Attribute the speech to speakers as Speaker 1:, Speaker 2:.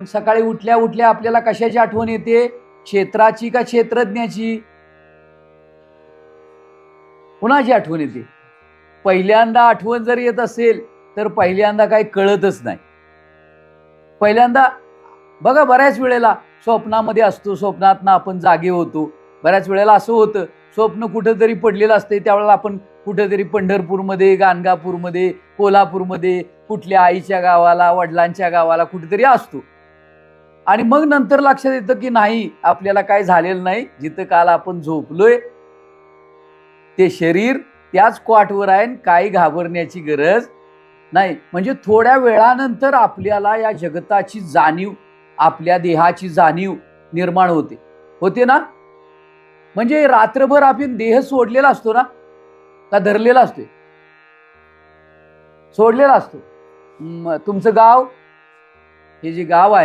Speaker 1: सकाळी उठल्या उठल्या आपल्याला कशाची आठवण येते? क्षेत्राची का क्षेत्रज्ञाची? कुणाची आठवण येते? पहिल्यांदा आठवण जर येत असेल तर पहिल्यांदा काही कळतच नाही. पहिल्यांदा बघा बऱ्याच वेळेला स्वप्नामध्ये असतो स्वप्नातनं आपण जागे होतो. बऱ्याच वेळेला असं होतं स्वप्न कुठंतरी पडलेलं असते त्यावेळेला आपण कुठेतरी पंढरपूरमध्ये गाणगापूरमध्ये कोल्हापूरमध्ये कुठल्या आईच्या गावाला वडिलांच्या गावाला कुठेतरी असतो. आणि मग नंतर लक्षात येतं की नाही आपल्याला काय झालेलं नाही जिथं काल आपण झोपलोय ते शरीर त्याच क्वाटवर आहे आणि काही घाबरण्याची गरज नाही. म्हणजे थोड्या वेळानंतर आपल्याला या जगताची जाणीव आपल्या देहाची जाणीव निर्माण होते. होते ना? म्हणजे रात्रभर आपण देह सोडलेला असतो ना? का धरलेला असतोय? सोडलेला असतो. तुमचं गाव? हे जे गाव आहे